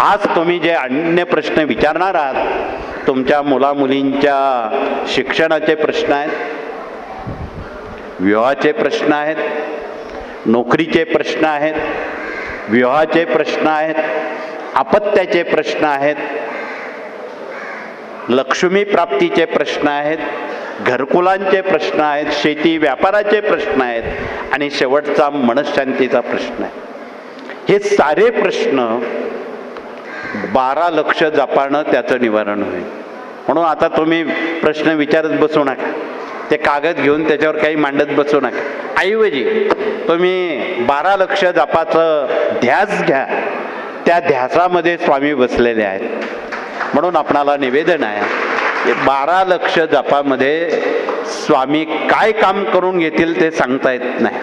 आज तुम्ही जे अन्य प्रश्न विचारणार आहात तुमच्या मुलामुलींच्या शिक्षणाचे प्रश्न आहेत विवाहाचे प्रश्न आहेत नोकरीचे प्रश्न आहेत विवाहाचे प्रश्न आहेत अपत्याचे प्रश्न आहेत लक्ष्मी प्राप्तीचे प्रश्न आहेत घरकुलांचे प्रश्न आहेत शेती व्यापाराचे प्रश्न आहेत आणि शेवटचा मनशांतीचा प्रश्न आहे. हे सारे प्रश्न बारा लक्ष जपानं त्याचं निवारण होईल. म्हणून आता तुम्ही प्रश्न विचारत बसू नका. ते कागद घेऊन त्याच्यावर काही मांडत बसू नका. ऐवजी तुम्ही बारा लक्ष जपाचं ध्यास घ्या. त्या ध्यासामध्ये स्वामी बसलेले आहेत. म्हणून आपणाला निवेदन आहे की बारा लक्ष जपामध्ये स्वामी काय काम करून घेतील ते सांगता येत नाही.